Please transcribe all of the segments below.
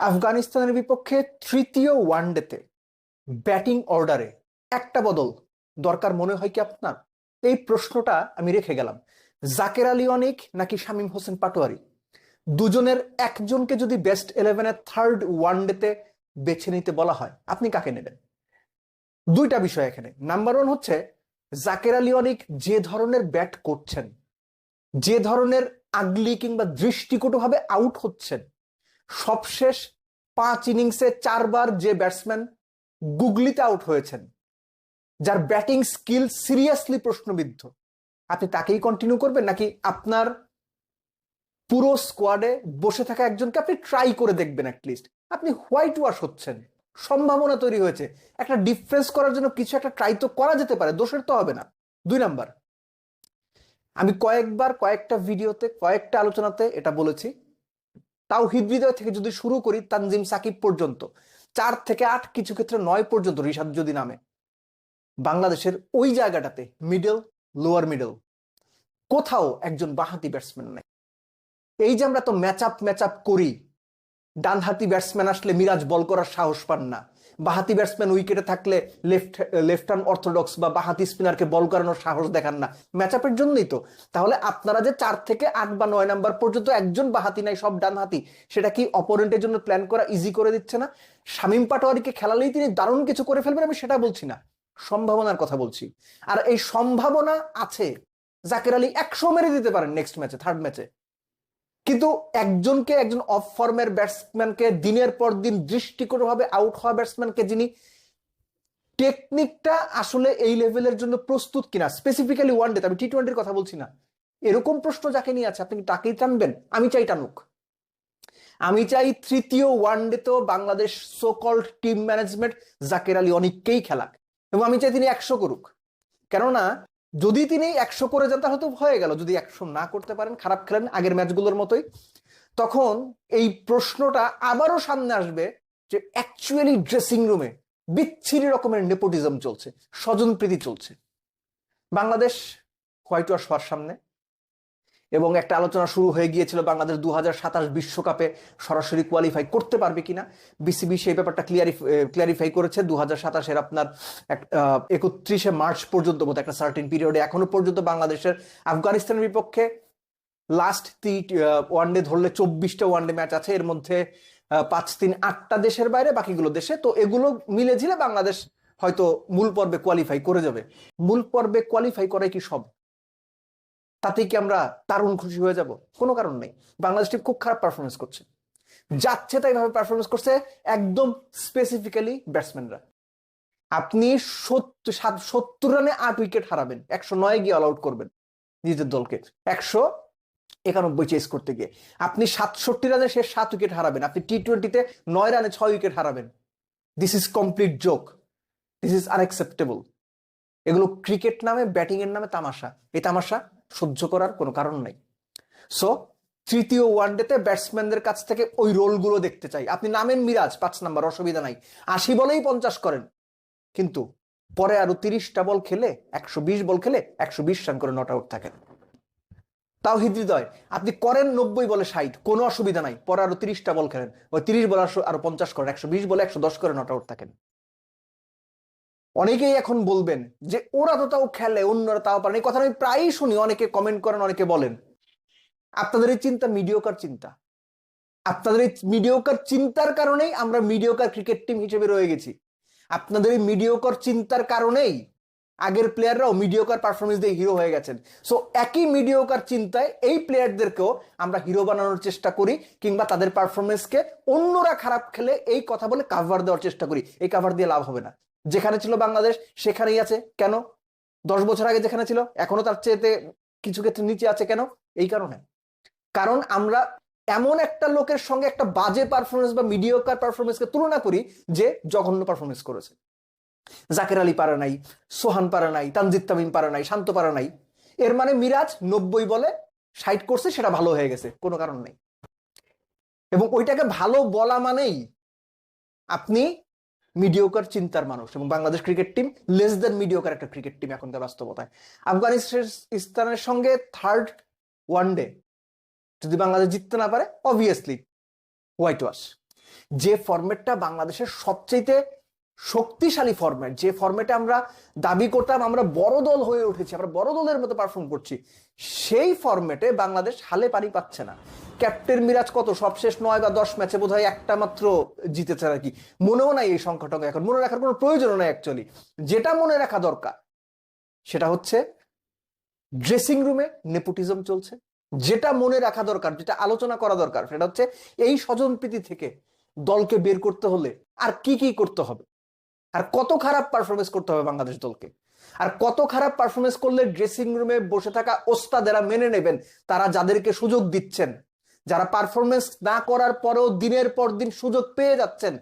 আফগানিস্তানের বিপক্ষে তৃতীয় ওয়ানডেতে ব্যাটিং অর্ডারে একটা বদল দরকার মনে হয় কি আপনার? এই প্রশ্নটা আমি রেখে গেলাম। জাকের আলী অনিক নাকি শামীম হোসেন পাটোয়ারি? দুজনের একজনকে যদি বেস্ট ইলেভেনের থার্ড ওয়ানডেতে বেছে নিতে বলা হয়, আপনি কাকে নেবেন? দুইটা বিষয় এখানে। নাম্বার ওয়ান হচ্ছে, জাকের আলী অনিক যে ধরনের ব্যাট করছেন, যে ধরনের আগলি কিংবা দৃষ্টিকটভাবে আউট হচ্ছেন সবশেষ পাঁচ ইনিংসে চারবার যে ব্যাটসম্যান গুগলিতে আউট হয়েছেন, যার ব্যাটিং স্কিল সিরিয়াসলি প্রশ্নবিদ্ধ। আপনি তাকেই কন্টিনিউ করবেন নাকি আপনার পুরো স্কোয়াডে বসে থাকা একজনকে আপনি ট্রাই করে দেখবেন অ্যাটলিস্ট আপনি হোয়াইট ওয়াশ হচ্ছেন, সম্ভাবনা তৈরি হয়েছে। একটা ডিফারেন্স করার জন্য কিছু একটা ট্রাই তো করা যেতে পারে, দোষের তো হবে না। দুই নাম্বার, আমি কয়েকবার কয়েকটা ভিডিওতে কয়েকটা আলোচনাতে এটা বলেছি তাও হৃদয় থেকে যদি শুরু করি তানজিম সাকিব পর্যন্ত, চার থেকে আট কিছু ক্ষেত্রে নয় পর্যন্ত রিশাদ যদি নামে, বাংলাদেশের ওই জায়গাটাতে মিডল লোয়ার মিডল কোথাও একজন বাহাতি ব্যাটসম্যান নেই। এই যে আমরা তো ম্যাচ আপ ম্যাচ আপ করি, ডানহাতি ব্যাটসম্যান আসলে মিরাজ বল করার সাহস পান না। বাহাতি ব্যাটসম্যান উইকেটে থাকলে লেফট লেফট হ্যান্ড অর্থোডক্স বা বাহাতি স্পিনারকে বল করানোর সাহস দেখান না। ম্যাচ আপের জন্যই তো। তাহলে আপনারা যে চার থেকে আট বা নয় নাম্বার পর্যন্ত একজন বাহাতি নাই, সব ডান হাতি, সেটা কি অপোনেন্টের জন্য প্ল্যান করা ইজি করে দিচ্ছে না? শামীম পাটোয়ারিকে খেলালেই তিনি দারুণ কিছু করে ফেলবেন, আমি সেটা বলছি না। সম্ভাবনার কথা বলছি। আর এই সম্ভাবনা আছে। জাকের আলী একশো মেরে দিতে পারেন নেক্সট ম্যাচে থার্ড ম্যাচে কিন্তু একজনকে, একজন অফ ফর্মের ব্যাটসম্যানকে দিনের পর দিন দৃষ্টিকটভাবে আউট হওয়া ব্যাটসম্যানকে যিনি টেকনিকটা আসলে এই লেভেলের জন্য প্রস্তুত কিনা? স্পেসিফিক্যালি ওয়ান ডে আমি টি টোয়েন্টির কথা বলছি না। এরকম প্রশ্ন যাকে নিয়ে আছে, আপনি তাকেই টানবেন? আমি চাই টানুক। আমি চাই তৃতীয় one ডেতেও Bangladesh so called team management Zaker Ali অনেককেই খেলাক। এবং আমি চাই তিনি একশো করুক। কেননা যদি তিনি একশো করে যান, তাহলে তো হয়ে গেল। যদি একশো না করতে পারেন, খারাপ খেলেন আগের ম্যাচগুলোর মতোই, তখন এই প্রশ্নটা আবারও সামনে আসবে যে অ্যাকচুয়ালি ড্রেসিং রুমে বিচ্ছিরি রকমের নেপোটিজম চলছে, স্বজনপ্রীতি চলছে। বাংলাদেশ হোয়াইট ওয়াশ হওয়ার সামনে এবং একটা আলোচনা শুরু হয়ে গিয়েছিল বাংলাদেশ দু বিশ্বকাপে সরাসরি কোয়ালিফাই করতে পারবে কিনা। বিসিবি সেই ব্যাপারটা ক্লিয়ারি ক্লিয়ারিফাই করেছে। দু হাজার সাতাশের আপনার একত্রিশে মার্চ পর্যন্ত মতো একটা সার্টিন পিরিয়ডে এখনও পর্যন্ত বাংলাদেশের আফগানিস্তানের বিপক্ষে লাস্ট তি ওয়ানডে ধরলে চব্বিশটা ওয়ানডে ম্যাচ আছে। এর মধ্যে পাঁচ তিন আটটা দেশের বাইরে বাকিগুলো দেশে। তো এগুলো মিলে ঝিলে বাংলাদেশ হয়তো মূল পর্বে কোয়ালিফাই করে যাবে। মূল পর্বে কোয়ালিফাই করাই কি সব? তাতে কি আমরা দারুণ খুশি হয়ে যাব? কোনো কারণ নেই। বাংলাদেশ টিম খুব খারাপ পারফরমেন্স করছে। যাচ্ছে তাই ভাবে পারফরমেন্স করছে একদম স্পেসিফিক্যালি ব্যাটসম্যানরা আপনি সত্তর রানে আট উইকেট হারাবেন। একশো নয় গিয়ে অল আউট করবেন নিজের দলকে। একশো একানব্বই চেস করতে গিয়ে। আপনি সাতষট্টি রানে শেষ সাত উইকেট হারাবেন। আপনি টি টোয়েন্টিতে নয় রানে ছয় উইকেট হারাবেন। This is complete joke this is unacceptable এগুলো ক্রিকেট নামে ব্যাটিং এর নামে তামাশা। এই তামাশা সহ্য করার কোনো কারণ নাই। সো তৃতীয় ওয়ানডেতে ব্যাটসম্যানদের কাছ থেকে ওই রোলগুলো দেখতে চাই। আপনি নামেন মিরাজ, পাঁচ নাম্বার, অসুবিধা নাই। আশি বলেই পঞ্চাশ করেন। কিন্তু পরে আরও তিরিশটা বল খেলে, একশো বিশ বল খেলে, একশো বিশ রান করে নট আউট থাকেন। তাও হৃদয়, আপনি করেন নব্বই বলে ষাট, কোনো অসুবিধা নাই। পরে আরও তিরিশটা বল খেলেন। ওই তিরিশ বল আরও পঞ্চাশ করেন, একশো বিশ বলে একশো দশ করে নট আউট থাকেন। অনেকেই এখন বলবেন যে ওরা তো তাও খেলে, অন্যরা তাও পারেন এই কথা আমি প্রায়ই শুনি, অনেকে কমেন্ট করেন, অনেকে বলেন। আপনাদের এই চিন্তা মিডিওকার চিন্তা। আপনাদের এই মিডিওকার চিন্তার কারণেই আমরা মিডিওকার ক্রিকেট টিম হিসেবে রয়ে গেছি। আপনাদের এই মিডিওকার চিন্তার কারণেই আগের প্লেয়াররাও মিডিওকার পারফরমেন্স দিয়ে হিরো হয়ে গেছেন। সো একই মিডিওকার চিন্তায় এই প্লেয়ারদেরকেও আমরা হিরো বানানোর চেষ্টা করি, কিংবা তাদের পারফরমেন্সকে অন্যরা খারাপ খেলে এই কথা বলে কাভার দেওয়ার চেষ্টা করি। এই কাভার দিয়ে লাভ হবে না। যেখানে ছিল বাংলাদেশ, সেখানেই আছে। কেন? দশ বছর আগে যেখানে ছিল, এখনও তার চেয়েতে কিছু ক্ষেত্রে নিচে আছে কেন? এই কারণে। কারণ আমরা এমন একটা লোকের সঙ্গে একটা বাজে পারফরমেন্স বা মিডিওকার পারফরমেন্সকে তুলনা করি যে জঘন্য পারফরমেন্স করেছে। জাকের আলী পারা নাই, সোহান পারা নাই, তানজিদ তামিম পারা নাই, শান্ত পারা নাই। এর মানে মিরাজ নব্বই বলে সাইড করছে, সেটা ভালো হয়ে গেছে, কোনো কারণ নেই। এবং ওইটাকে ভালো বলা মানেই আপনি মিডিওকার চিন্তার মানুষ এবং Bangladesh cricket team less than mediocre একটা ক্রিকেট টিম এখনকার বাস্তবতায়। আফগানিস্তানের সঙ্গে থার্ড ওয়ান ডে যদি বাংলাদেশ জিততে না পারে অবভিয়াসলি হোয়াইট ওয়াশ যে ফরম্যাটটা বাংলাদেশের সবচেয়ে শক্তিশালী ফরম্যাট যে ফরম্যাটে আমরা দাবি করতাম, আমরা বড় দল হয়ে উঠেছি, আমরা বড় দলের মতো পারফর্ম করছি, সেই ফরম্যাটে বাংলাদেশ হালে পানি পাচ্ছে না। ক্যাপ্টেন মিরাজ কত? সবশেষ নয় বা দশ ম্যাচে বোধ একটা মাত্র জিতেছে আর কি। মনেও নাই এই সংখ্যাটাকে এখন। মনে রাখার কোনো প্রয়োজন নাই অ্যাকচুয়ালি যেটা মনে রাখা দরকার, সেটা হচ্ছে ড্রেসিং রুমে নেপোটিজম চলছে। যেটা মনে রাখা দরকার, যেটা আলোচনা করা দরকার, সেটা হচ্ছে এই স্বজনপ্রীতি থেকে দলকে বের করতে হলে আর কি কি করতে হবে? আর কত খারাপ পারফরমেন্স করতে হবে বাংলাদেশ দলকে? আর কত খারাপ পারফরমেন্স করলে ড্রেসিং রুমে বসে থাকা ওস্তাদেরা মেনে নেবেন, তারা যাদেরকে সুযোগ দিচ্ছেন যারা পারফরমেন্স না করার পরেও দিনের পর দিন সুযোগ পেয়ে যাচ্ছেন,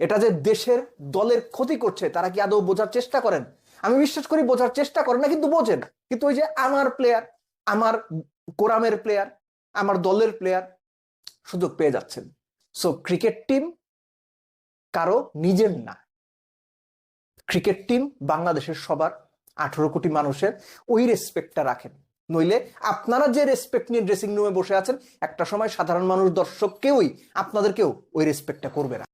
এটা যে দেশের দলের ক্ষতি করছে, তারা কি আদৌ বোঝার চেষ্টা করেন? আমি বিশ্বাস করি বোঝার চেষ্টা করেন না, কিন্তু বোঝেন। কিন্তু ওই যে আমার প্লেয়ার আমার কোরামের প্লেয়ার আমার দলের প্লেয়ার সুযোগ পেয়ে যাচ্ছেন। সো ক্রিকেট টিম কারও নিজের না। ক্রিকেট টিম বাংলাদেশের সবার আঠারো কোটি মানুষের ওই রেসপেক্টটা রাখেন। নইলে আপনারা যে রেসপেক্ট নিয়ে ড্রেসিং রুমে বসে আছেন, একটা সময় সাধারণ মানুষ দর্শক কেউই আপনাদেরকেও ওই রেসপেক্টটা করবে না।